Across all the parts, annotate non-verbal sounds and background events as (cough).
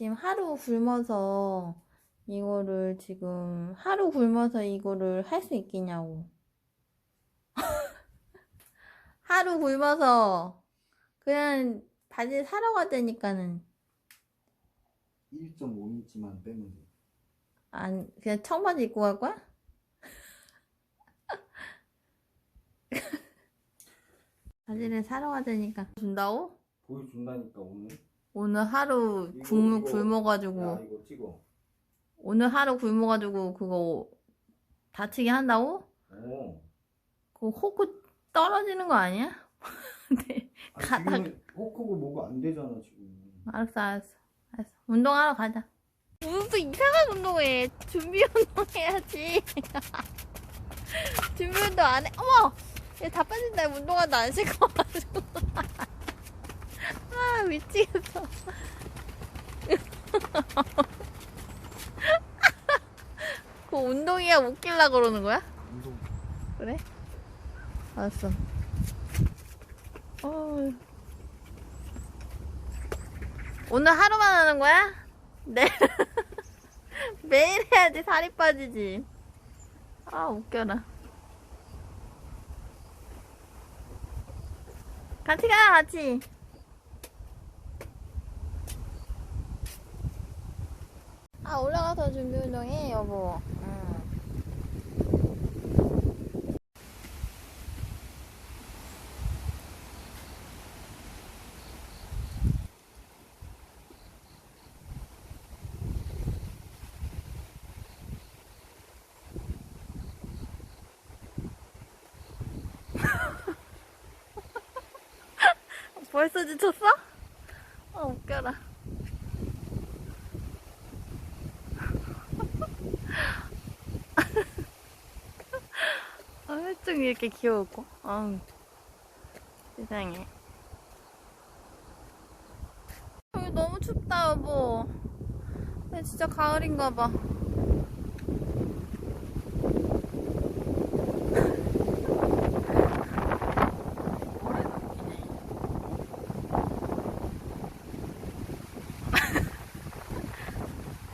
지금 하루 굶어서 이거를 지금 하루 굶어서 이거를 할 수 있겠냐고. (laughs) 하루 굶어서 그냥 바지 사러 가자니까는 1.5인치만 빼면 돼. 안 그냥 청바지 입고 갈 거야? 바지를 사러 가자니까 준다고? 보여준다니까 오늘. 오늘 하루 이거, 굶, 이거. 굶어가지고 야 이거 찍어. 오늘 하루 굶어가지고 그거 다치게 한다고? 어. 그거 호구 떨어지는 거 아니야? (laughs) 네. 아니, 가다가- 지금 호크고 뭐가 안 되잖아 지금. 알았어 알았어 알았어 운동하러 가자 무슨 또 이상한 운동해 준비 운동 해야지 (laughs) 준비 운동 안해 어머 얘 다 빠진다 운동화도 안 신고 와가지고 아 미치겠어 (laughs) 그 운동이야 웃길라 그러는 거야? 운동. 그래? 알았어 어... 오늘 하루만 하는 거야? 네. (laughs) 매일 해야지 살이 빠지지. 아, 웃겨라. 같이 가, 같이. 아, 올라가서 준비 운동해, 여보. 응. (laughs) 벌써 지쳤어? 아, 웃겨라. 아, 혈증 이렇게 귀여웠고. 아우, 세상에. 여기 너무 춥다, 여보. 근데 진짜 가을인가 봐. (laughs)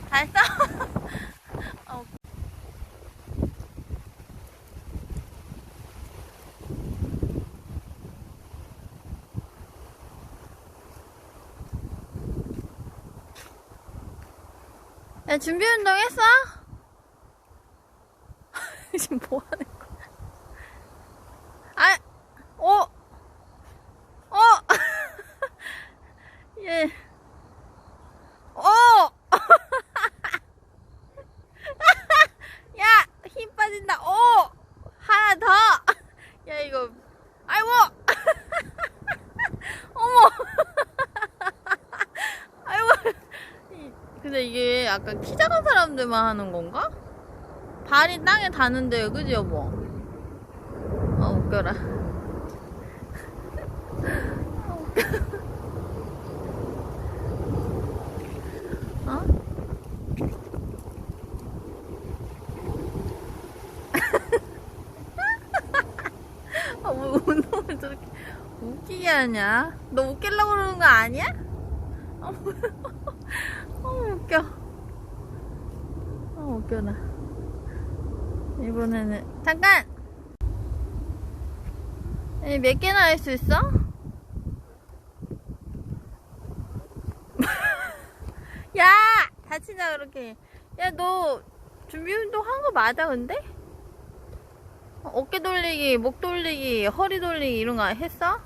잘 써? 어. (laughs) 야, 준비 운동 했어? (laughs) 지금 뭐 하는 거야? 아, 어, 어, (laughs) 예, 어! 야, 힘 빠진다. 오! 하나 더! 야, 이거, 아이고! 어머! 아이고! 이- 근데 이게 약간 키 작은 사람들만 하는 건가? 발이 땅에 닿는데요, 그지, 여보? 아, 웃겨라. 아. 어? (laughs) 아, 왜 운동을 저렇게 웃기게 하냐? 너 웃기려고 그러는 거 아니야? 아, 뭐야. 아, 웃겨. 아, 웃겨라. 이번에는, 잠깐! 이몇 개나 할 수 있어? (laughs) 야! 다치냐, 그렇게. 야, 너 준비 운동 한 거 맞아, 근데? 어깨 돌리기, 목 돌리기, 허리 돌리기 이런 거 했어?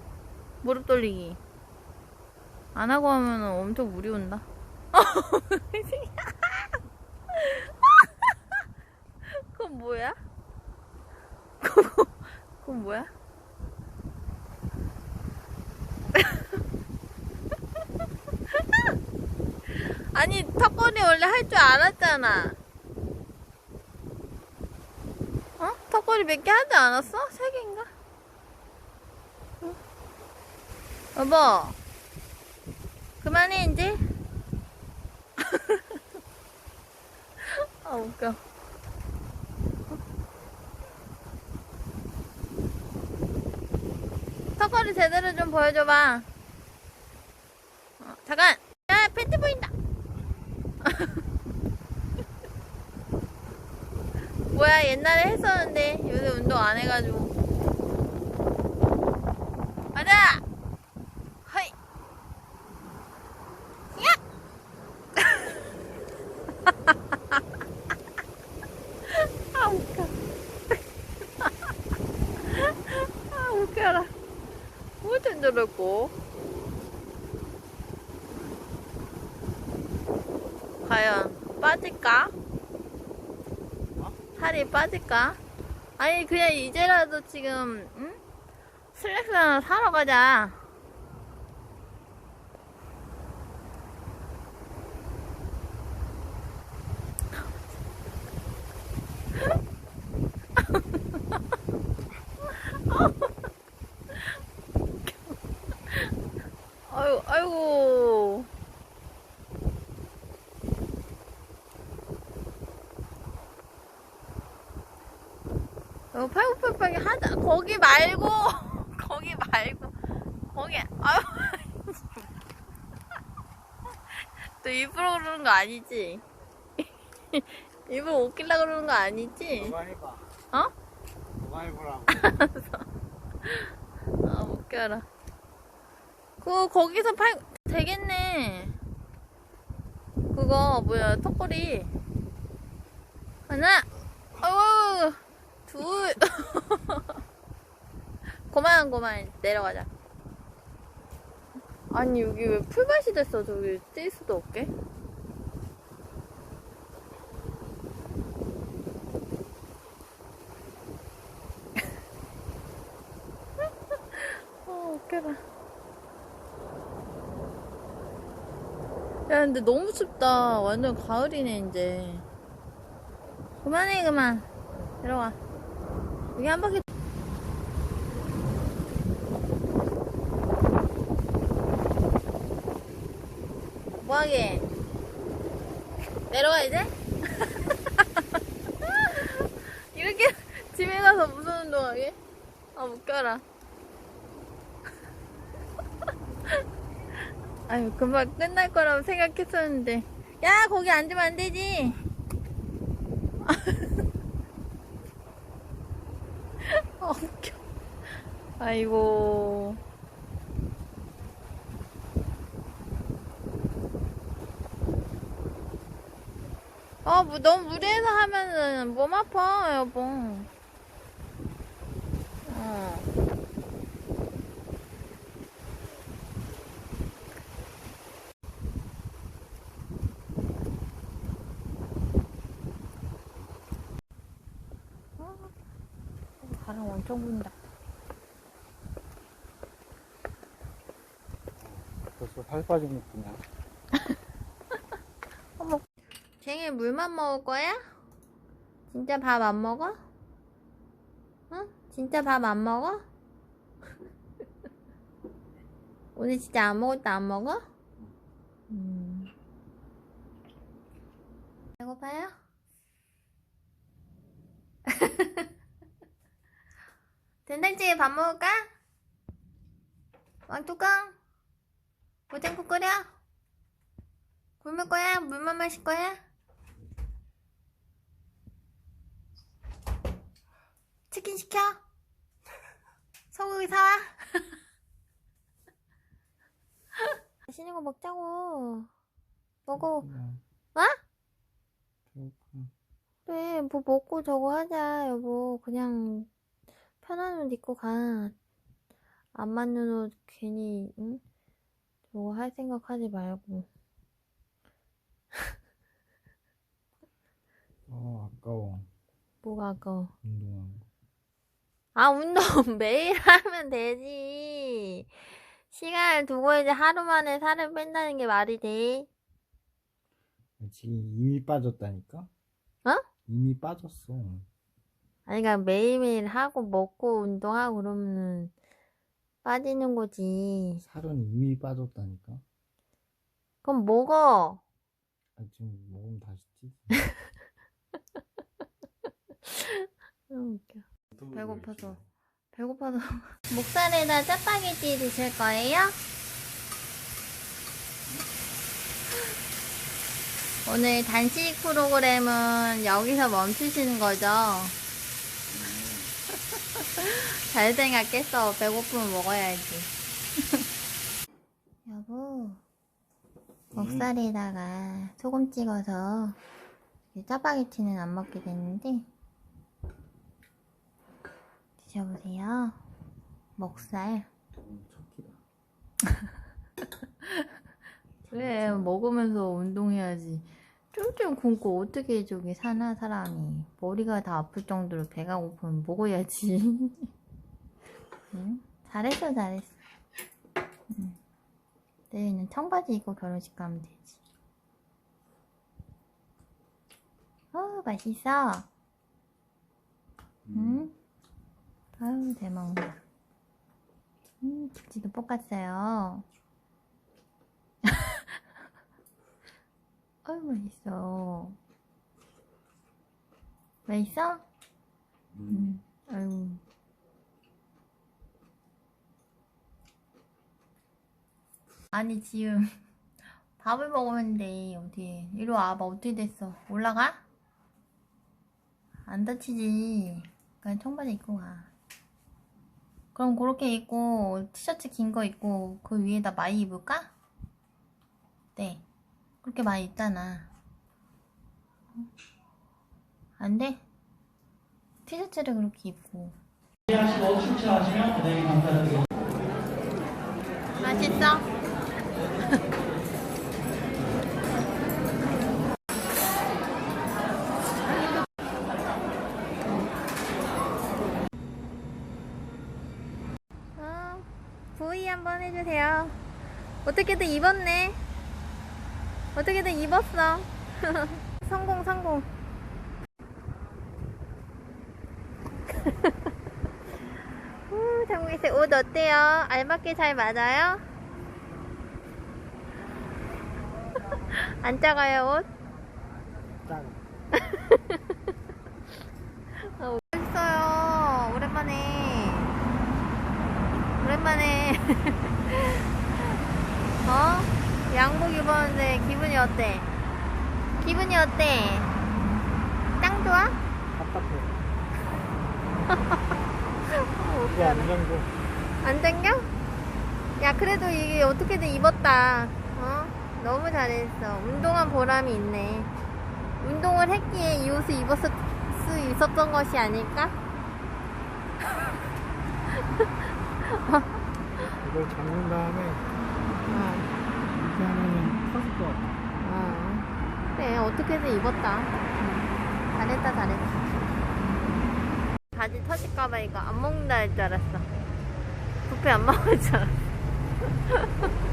무릎 돌리기. 안 하고 하면 엄청 무리 온다. (laughs) (laughs) 그건 뭐야? (laughs) 그건 뭐야? (laughs) 아니, 턱걸이 원래 할 줄 알았잖아. 어? 턱걸이 몇 개 하지 않았어? 세 개인가? 어? 여보, 그만해, 이제. (laughs) 아, 웃겨. 제대로 좀 보여줘봐. 어, 잠깐! 야, 팬티 보인다! (laughs) 뭐야, 옛날에 했었는데, 요새 운동 안 해가지고. 가자! 과연 빠질까? 살이 빠질까? 아니 그냥 이제라도 지금 응? 슬랙스 하나 사러 가자. (laughs) 아유, 아이고. 어, 팔굽혀펴기 하자. 거기 말고, (laughs) 거기 말고, 거기, 아유. (laughs) 또 일부러 그러는 거 아니지? (laughs) 일부러 웃기려 그러는 거 아니지? 누가 해봐. 어? 누가 해보라고. 아, 웃겨라. 그거 거기서 팔, 되겠네. 그거, 뭐야, 턱걸이. 하나, 어우, 둘. (laughs) 그만, 그만, 내려가자. 아니, 여기 왜 풀밭이 됐어? 저기 뛸 수도 없게. (laughs) 어, 웃겨라. 야, 근데 너무 춥다. 완전 가을이네, 이제. 그만해, 그만. 내려와. 여기 한 바퀴. 뭐하게? 내려와, 이제? (laughs) 이렇게 집에 가서 무슨 운동하게? 아, 웃겨라. (laughs) 아유, 금방 끝날 거라고 생각했었는데. 야, 거기 앉으면 안 되지. 아, 웃겨. 아이고. 아, 뭐, 너무 무리해서 하면은 몸 아파, 여보. 어. 바람 엄청 분다. 벌써 살 빠진 느낌이야. (laughs) 쟁이 물만 먹을 거야? 진짜 밥 안 먹어? 응? 진짜 밥 안 먹어? (laughs) 오늘 진짜 아무것도 안 먹어? 음. 배고파요? 된장찌개 밥 먹을까? 왕뚜껑? 오뎅국 끓여? 굶을 거야? 물만 마실 거야? 치킨 시켜? 소고기 사와? (laughs) 맛있는 거 먹자고. 먹어. 뭐? 그래, 뭐 먹고 저거 하자, 여보. 그냥 편한 옷 입고 가. 안 맞는 옷 괜히, 응? 저거 할 생각 하지 말고. 어, 아까워. 뭐가 아까워. 운동하는 거. 아, 운동 (laughs) 매일 하면 되지. 시간을 두고 이제 하루 만에 살을 뺀다는 게 말이 돼? 지금 이미 빠졌다니까? 어? 이미 빠졌어. 아니, 그러니까 매일매일 하고 먹고 운동하고 그러면은 빠지는 거지. 살은 이미 빠졌다니까? 그럼 먹어. 아, 지금 먹으면 다시 찌지. 응, (laughs) 웃겨. 배고파서. 배고파서. (laughs) 목살에다 짜파게티 드실 거예요? (laughs) 오늘 단식 프로그램은 여기서 멈추시는 거죠? (laughs) 잘 생각했어. 배고프면 먹어야지. (laughs) 여보, 목살에다가 소금 찍어서 이 짜파게티는 안 먹게 됐는데 드셔보세요. 목살. 음. (laughs) 왜 먹으면서 운동해야지. 쫄쫄 굶고 어떻게 저기 사나 사람이 머리가 다 아플 정도로 배가 고프면 먹어야지. (laughs) 응? 잘했어 잘했어. 응. 내일은 청바지 입고 결혼식 가면 되지. 어 맛있어. 응? 아유 잘 먹는다. 음 김치도 볶았어요. 아유 맛있어. 맛있어? 응. 아유. 아니 지금 (laughs) 밥을 돼 어디 이리 와봐 어떻게 됐어 올라가? 안 다치지 그냥 청바지 입고 가 그럼 그렇게 입고 티셔츠 긴 거 입고 그 위에다 많이 입을까? 네 그렇게 많이 입잖아 안 돼? 티셔츠를 그렇게 입고. 맛있어? (laughs) 어, 부위 한번 해주세요. 어떻게든 입었네. 어떻게든 입었어. (laughs) 성공, 성공. (laughs) 우, 장미색 옷 어때요? 알맞게 잘 맞아요? (laughs) 안 작아요, 옷? 짱. 어, 멋있어요. 오랜만에. 오랜만에. 어? 양복 입었는데 기분이 어때? 기분이 어때? 짱 좋아? 답답해. 이거 안 잠고. 안 당겨? 야, 그래도 이게 어떻게든 입었다. 어? 너무 잘했어. 운동한 보람이 있네. 운동을 했기에 이 옷을 입었을 수 있었던 것이 아닐까? (laughs) 이걸 잡는 다음에 것 같아. 어. 그래, 어떻게든 입었다. 응. 잘했다, 잘했다. 바지 터질까봐 이거 안 먹는다 할 줄 알았어. 부페 안 먹을 줄 알았어. (laughs)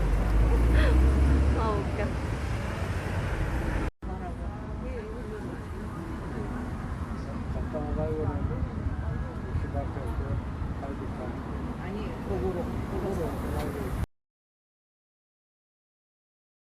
아, 웃겨.